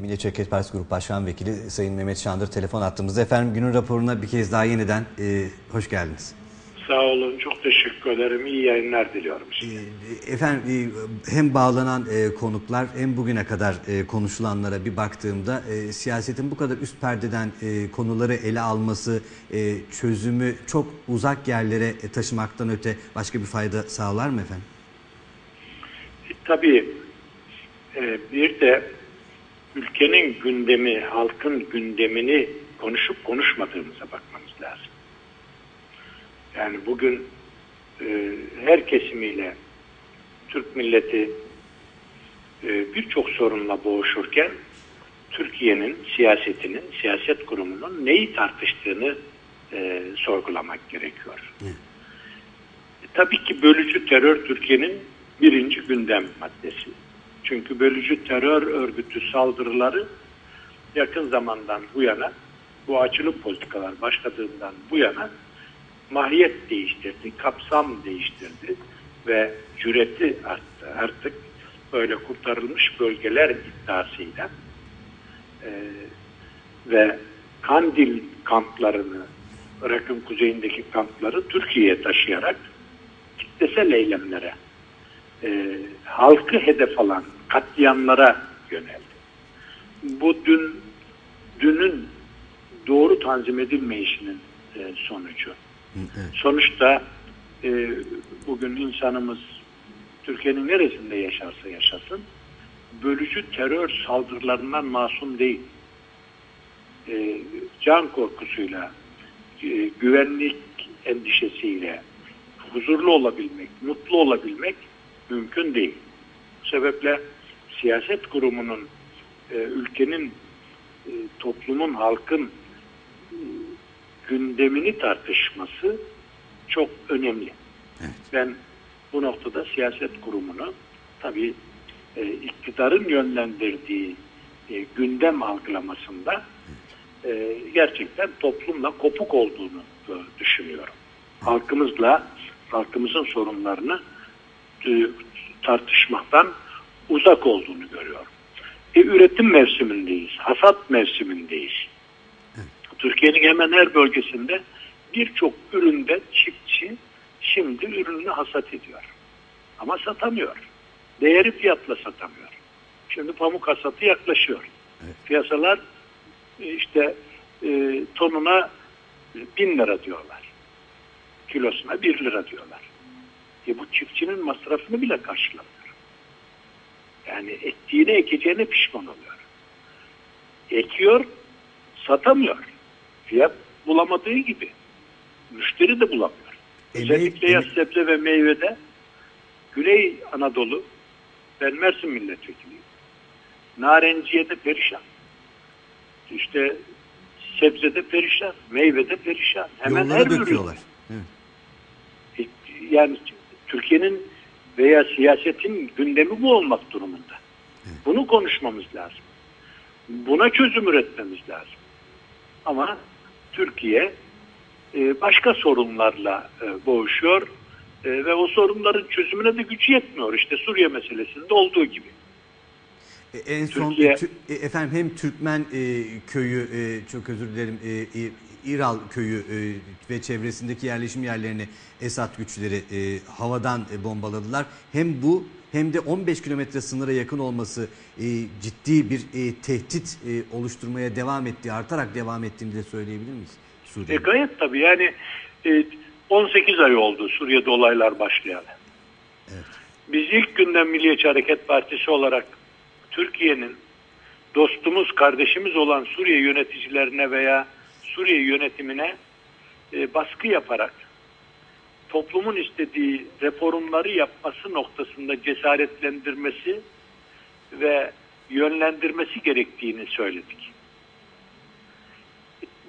Milliyetçi Hareket Partisi Grup Başkan Vekili Sayın Mehmet Şandır telefon attığımızda. Efendim günün raporuna bir kez daha yeniden e, hoş geldiniz. Sağ olun, çok teşekkür ederim. İyi yayınlar diliyorum size. Efendim hem bağlanan konuklar hem bugüne kadar konuşulanlara bir baktığımda siyasetin bu kadar üst perdeden konuları ele alması, çözümü çok uzak yerlere e, taşımaktan öte başka bir fayda sağlar mı efendim? E, tabii e, bir de ülkenin gündemi, halkın gündemini konuşup konuşmadığımıza bakmamız lazım. Yani bugün e, her kesimiyle Türk milleti e, birçok sorunla boğuşurken Türkiye'nin siyasetinin, siyaset kurumunun neyi tartıştığını e, sorgulamak gerekiyor. E, tabii ki bölücü terör Türkiye'nin birinci gündem maddesi. Çünkü bölücü terör örgütü saldırıları yakın zamandan bu yana, bu açılı politikalar başladığından bu yana mahiyet değiştirdi, kapsam değiştirdi ve cüreti arttı. Artık böyle kurtarılmış bölgeler iddiasıyla e, ve Kandil kamplarını, Irak'ın kuzeyindeki kampları Türkiye'ye taşıyarak kitlesel eylemlere, e, halkı hedef alan katliamlara yöneldi. Bu dün dünün doğru tanzim edilmeyişinin e, sonucu. Evet. Sonuçta e, bugün insanımız Türkiye'nin neresinde yaşarsa yaşasın bölücü terör saldırılarından masum değil. E, can korkusuyla, e, güvenlik endişesiyle huzurlu olabilmek, mutlu olabilmek mümkün değil. Bu sebeple siyaset kurumunun e, ülkenin, e, toplumun, halkın e, gündemini tartışması çok önemli. Evet. Ben bu noktada siyaset kurumunu tabii e, iktidarın yönlendirdiği e, gündem algılamasında e, gerçekten toplumla kopuk olduğunu e, düşünüyorum. Halkımızla, halkımızın sorunlarını e, tartışmaktan uzak olduğunu görüyorum. E, üretim mevsimindeyiz, hasat mevsimindeyiz. Türkiye'nin hemen her bölgesinde birçok üründe çiftçi şimdi ürününü hasat ediyor. Ama satamıyor. Değeri fiyatla satamıyor. Şimdi pamuk hasatı yaklaşıyor. Evet. Piyasalar e, işte e, tonuna bin lira diyorlar. Kilosuna bir lira diyorlar. E bu çiftçinin masrafını bile karşılamıyor. Yani ektiğine ekeceğine pişman oluyor. Ekiyor, satamıyor. Fiyat bulamadığı gibi. Müşteri de bulamıyor. Emeği- Özellikle yaz sebze ve meyvede Güney Anadolu, ben Mersin milletvekiliyim. Narenciye'de perişan. İşte sebzede perişan, meyvede perişan. Hemen her Yolları ürün. döküyorlar. Evet. E, Yani Türkiye'nin veya siyasetin gündemi bu olmak durumunda. Bunu konuşmamız lazım. Buna çözüm üretmemiz lazım. Ama Türkiye e, başka sorunlarla e, boğuşuyor e, ve o sorunların çözümüne de gücü yetmiyor. İşte Suriye meselesinde olduğu gibi. En son Türkiye- Tü- efendim hem Türkmen e, köyü e, çok özür dilerim e, İral köyü e, ve çevresindeki yerleşim yerlerini Esad güçleri e, havadan e, bombaladılar. Hem bu hem de 15 kilometre sınıra yakın olması e, ciddi bir e, tehdit e, oluşturmaya devam ettiği, artarak devam ettiğini de söyleyebilir miyiz? E, Suriye. gayet tabii yani e, 18 ay oldu Suriye'de olaylar başlayalı. Evet. Biz ilk günden Milliyetçi Hareket Partisi olarak Türkiye'nin dostumuz, kardeşimiz olan Suriye yöneticilerine veya Suriye yönetimine e, baskı yaparak toplumun istediği reformları yapması noktasında cesaretlendirmesi ve yönlendirmesi gerektiğini söyledik.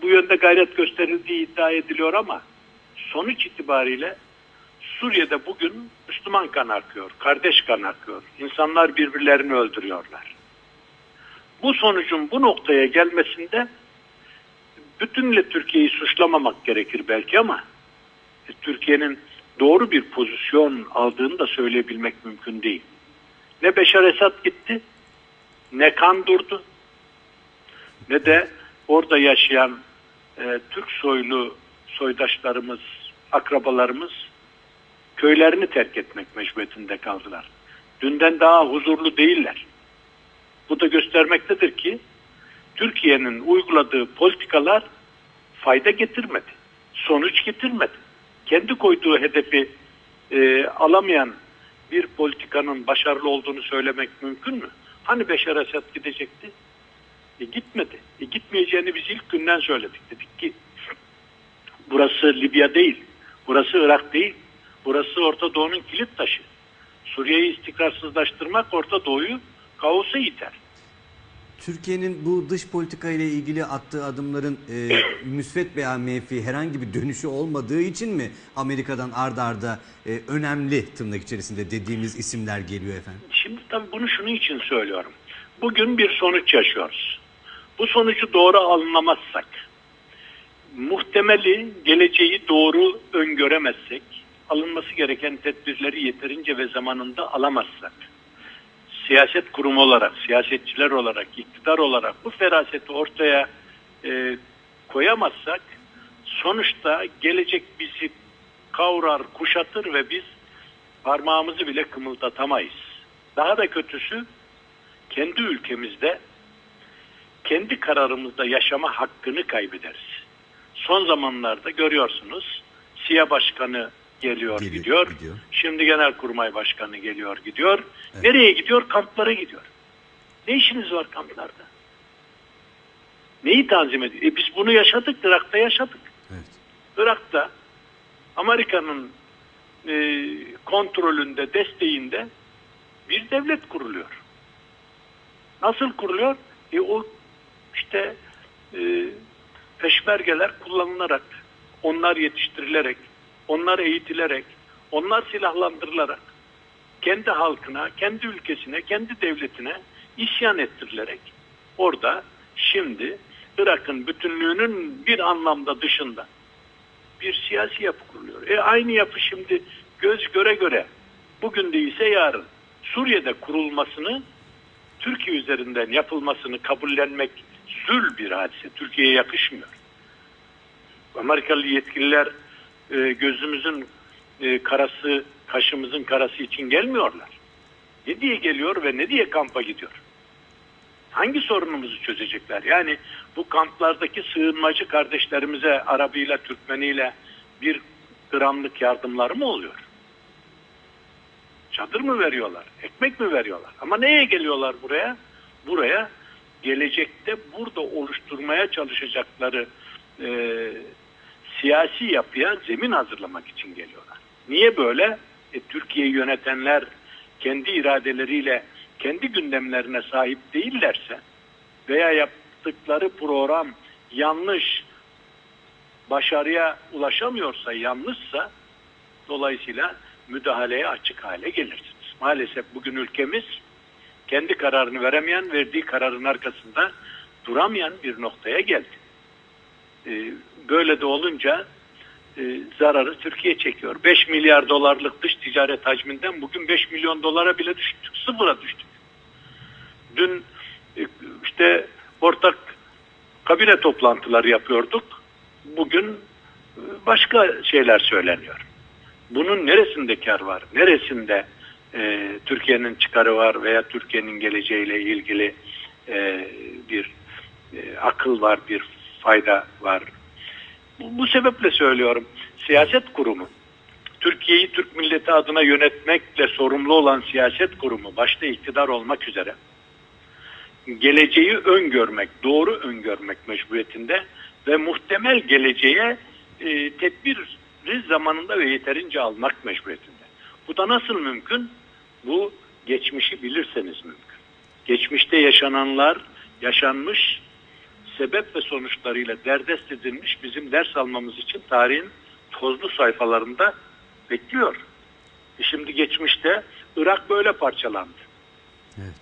Bu yönde gayret gösterildiği iddia ediliyor ama sonuç itibariyle Suriye'de bugün Müslüman kan akıyor, kardeş kan akıyor. İnsanlar birbirlerini öldürüyorlar. Bu sonucun bu noktaya gelmesinde bütünle Türkiye'yi suçlamamak gerekir belki ama e, Türkiye'nin doğru bir pozisyon aldığını da söyleyebilmek mümkün değil. Ne Beşar Esad gitti, ne kan durdu, ne de orada yaşayan e, Türk soylu soydaşlarımız, akrabalarımız köylerini terk etmek mecburiyetinde kaldılar. Dünden daha huzurlu değiller. Bu da göstermektedir ki Türkiye'nin uyguladığı politikalar fayda getirmedi. Sonuç getirmedi. Kendi koyduğu hedefi e, alamayan bir politikanın başarılı olduğunu söylemek mümkün mü? Hani Beşar Esad gidecekti? E gitmedi. E gitmeyeceğini biz ilk günden söyledik. Dedik ki burası Libya değil, burası Irak değil, burası Orta Doğu'nun kilit taşı. Suriye'yi istikrarsızlaştırmak Orta Doğu'yu kaosa iter. Türkiye'nin bu dış politika ile ilgili attığı adımların e, müsvet veya menfi herhangi bir dönüşü olmadığı için mi Amerika'dan ard arda e, önemli tırnak içerisinde dediğimiz isimler geliyor efendim? Şimdi tabii bunu şunun için söylüyorum. Bugün bir sonuç yaşıyoruz. Bu sonucu doğru anlamazsak, muhtemeli geleceği doğru öngöremezsek, alınması gereken tedbirleri yeterince ve zamanında alamazsak, siyaset kurumu olarak, siyasetçiler olarak, iktidar olarak bu feraseti ortaya e, koyamazsak, sonuçta gelecek bizi kavrar, kuşatır ve biz parmağımızı bile kımıldatamayız. Daha da kötüsü kendi ülkemizde kendi kararımızda yaşama hakkını kaybederiz. Son zamanlarda görüyorsunuz SİA Başkanı geliyor, Geliyor, gidiyor. gidiyor. Şimdi Genelkurmay Başkanı geliyor gidiyor. Nereye gidiyor? Kamplara gidiyor. Ne işiniz var kamplarda? Neyi tanzim ediyor? E biz bunu yaşadık, Irak'ta yaşadık. Evet. Irak'ta Amerika'nın e, kontrolünde, desteğinde bir devlet kuruluyor. Nasıl kuruluyor? E, o işte e, peşmergeler kullanılarak, onlar yetiştirilerek, onlar eğitilerek, onlar silahlandırılarak kendi halkına, kendi ülkesine, kendi devletine isyan ettirilerek orada şimdi Irak'ın bütünlüğünün bir anlamda dışında bir siyasi yapı kuruluyor. E aynı yapı şimdi göz göre göre bugün değilse yarın Suriye'de kurulmasını Türkiye üzerinden yapılmasını kabullenmek zül bir hadise. Türkiye'ye yakışmıyor. Amerikalı yetkililer e, gözümüzün e, karası, kaşımızın karası için gelmiyorlar. Ne diye geliyor ve ne diye kampa gidiyor? Hangi sorunumuzu çözecekler? Yani bu kamplardaki sığınmacı kardeşlerimize Arabıyla, Türkmeniyle bir gramlık yardımları mı oluyor? Çadır mı veriyorlar? Ekmek mi veriyorlar? Ama neye geliyorlar buraya? Buraya gelecekte burada oluşturmaya çalışacakları e, siyasi yapıya zemin hazırlamak için geliyorlar. Niye böyle? E, Türkiye'yi yönetenler kendi iradeleriyle kendi gündemlerine sahip değillerse veya yaptıkları program yanlış, başarıya ulaşamıyorsa, yanlışsa dolayısıyla müdahaleye açık hale gelirsiniz. Maalesef bugün ülkemiz kendi kararını veremeyen, verdiği kararın arkasında duramayan bir noktaya geldi. Ee, böyle de olunca e, zararı Türkiye çekiyor. 5 milyar dolarlık dış ticaret hacminden bugün 5 milyon dolara bile düştük. Sıfıra düştük. Dün e, işte ortak kabine toplantıları yapıyorduk. Bugün e, başka şeyler söyleniyor. Bunun neresinde kar var? Neresinde e, Türkiye'nin çıkarı var veya Türkiye'nin geleceğiyle ilgili e, bir e, akıl var, bir fayda var. Bu, bu sebeple söylüyorum. Siyaset kurumu, Türkiye'yi Türk milleti adına yönetmekle sorumlu olan siyaset kurumu, başta iktidar olmak üzere, geleceği öngörmek, doğru öngörmek mecburiyetinde ve muhtemel geleceğe e, tedbiri zamanında ve yeterince almak mecburiyetinde. Bu da nasıl mümkün? Bu geçmişi bilirseniz mümkün. Geçmişte yaşananlar, yaşanmış sebep ve sonuçlarıyla derdest edilmiş bizim ders almamız için tarihin tozlu sayfalarında bekliyor. E şimdi geçmişte Irak böyle parçalandı. Evet.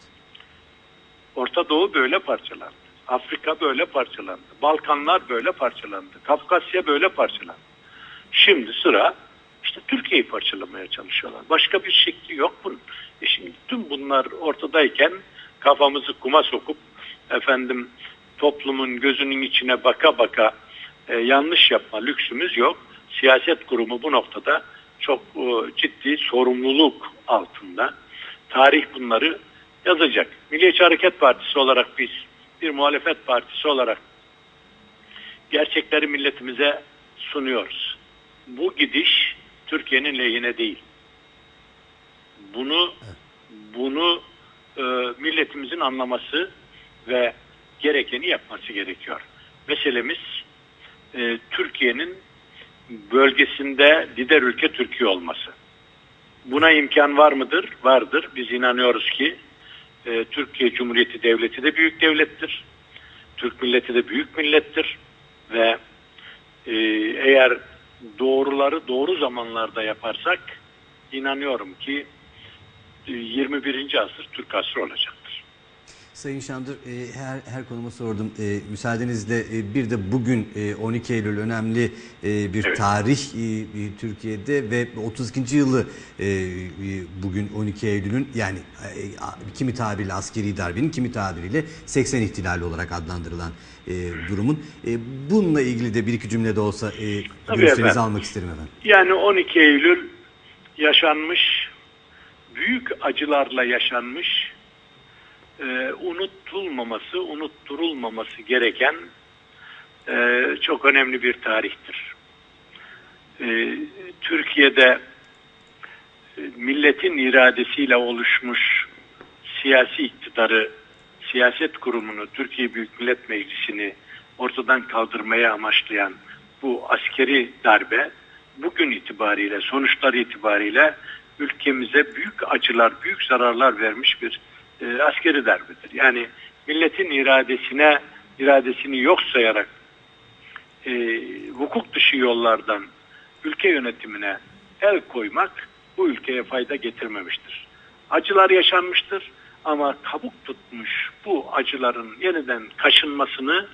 Orta Doğu böyle parçalandı. Afrika böyle parçalandı. Balkanlar böyle parçalandı. Kafkasya böyle parçalandı. Şimdi sıra işte Türkiye'yi parçalamaya çalışıyorlar. Başka bir şekli yok bunun. E şimdi tüm bunlar ortadayken kafamızı kuma sokup efendim toplumun gözünün içine baka baka e, yanlış yapma lüksümüz yok. Siyaset kurumu bu noktada çok e, ciddi sorumluluk altında. Tarih bunları yazacak. Milliyetçi Hareket Partisi olarak biz bir muhalefet partisi olarak gerçekleri milletimize sunuyoruz. Bu gidiş Türkiye'nin lehine değil. Bunu bunu e, milletimizin anlaması ve gerekeni yapması gerekiyor. Meselemiz e, Türkiye'nin bölgesinde lider ülke Türkiye olması. Buna imkan var mıdır? Vardır. Biz inanıyoruz ki e, Türkiye Cumhuriyeti Devleti de büyük devlettir. Türk milleti de büyük millettir ve e, eğer doğruları doğru zamanlarda yaparsak inanıyorum ki e, 21. asır Türk asrı olacaktır. Sayın Şandır e, her, her konuma sordum. E, müsaadenizle e, bir de bugün e, 12 Eylül önemli e, bir Evet. tarih e, Türkiye'de ve 32. yılı e, e, bugün 12 Eylül'ün yani e, kimi tabiriyle askeri darbenin kimi tabiriyle 80 ihtilali olarak adlandırılan e, durumun. E, bununla ilgili de bir iki cümle de olsa e, görüşlerinizi almak isterim efendim. Yani 12 Eylül yaşanmış, büyük acılarla yaşanmış, e, unutulmaması, unutturulmaması gereken e, çok önemli bir tarihtir. E, Türkiye'de e, milletin iradesiyle oluşmuş siyasi iktidarı, siyaset kurumunu, Türkiye Büyük Millet Meclisi'ni ortadan kaldırmaya amaçlayan bu askeri darbe bugün itibariyle, sonuçlar itibariyle ülkemize büyük acılar, büyük zararlar vermiş bir e, askeri darbedir. Yani milletin iradesine, iradesini yok sayarak e, hukuk dışı yollardan ülke yönetimine el koymak bu ülkeye fayda getirmemiştir. Acılar yaşanmıştır ama kabuk tutmuş bu acıların yeniden kaşınmasını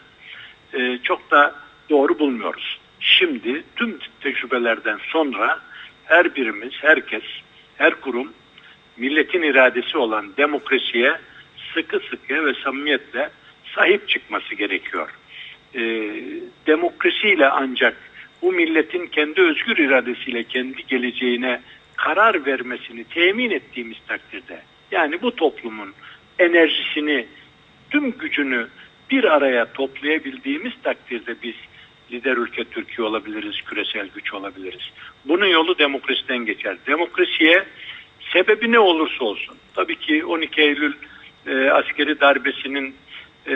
e, çok da doğru bulmuyoruz. Şimdi tüm tecrübelerden sonra her birimiz, herkes, her kurum milletin iradesi olan demokrasiye sıkı sıkı ve samimiyetle sahip çıkması gerekiyor. E, demokrasiyle ancak bu milletin kendi özgür iradesiyle kendi geleceğine karar vermesini temin ettiğimiz takdirde yani bu toplumun enerjisini tüm gücünü bir araya toplayabildiğimiz takdirde biz lider ülke Türkiye olabiliriz, küresel güç olabiliriz. Bunun yolu demokrasiden geçer. Demokrasiye sebebi ne olursa olsun. Tabii ki 12 Eylül e, askeri darbesinin e,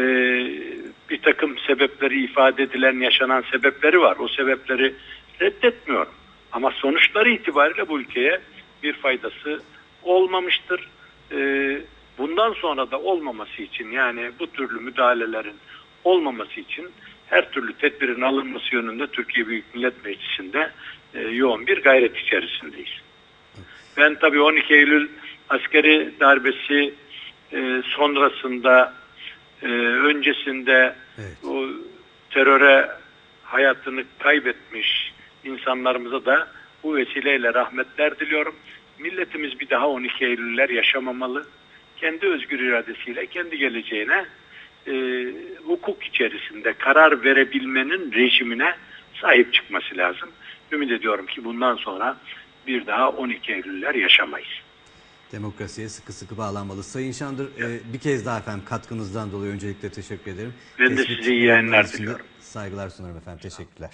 bir takım sebepleri ifade edilen, yaşanan sebepleri var. O sebepleri reddetmiyorum. Ama sonuçları itibariyle bu ülkeye bir faydası olmamıştır. E, bundan sonra da olmaması için yani bu türlü müdahalelerin olmaması için her türlü tedbirin alınması yönünde Türkiye Büyük Millet Meclisi'nde e, yoğun bir gayret içerisindeyiz. Ben tabii 12 Eylül askeri darbesi e, sonrasında e, öncesinde Evet. o teröre hayatını kaybetmiş insanlarımıza da bu vesileyle rahmetler diliyorum. Milletimiz bir daha 12 Eylüller yaşamamalı. Kendi özgür iradesiyle kendi geleceğine e, hukuk içerisinde karar verebilmenin rejimine sahip çıkması lazım. Ümit ediyorum ki bundan sonra bir daha 12 Eylüller yaşamayız. Demokrasiye sıkı sıkı bağlanmalı. Sayın Şandır e, bir kez daha efendim katkınızdan dolayı öncelikle teşekkür ederim. Ben de Tespit size iyi yayınlar de diliyorum. Saygılar sunarım efendim. Teşekkürler.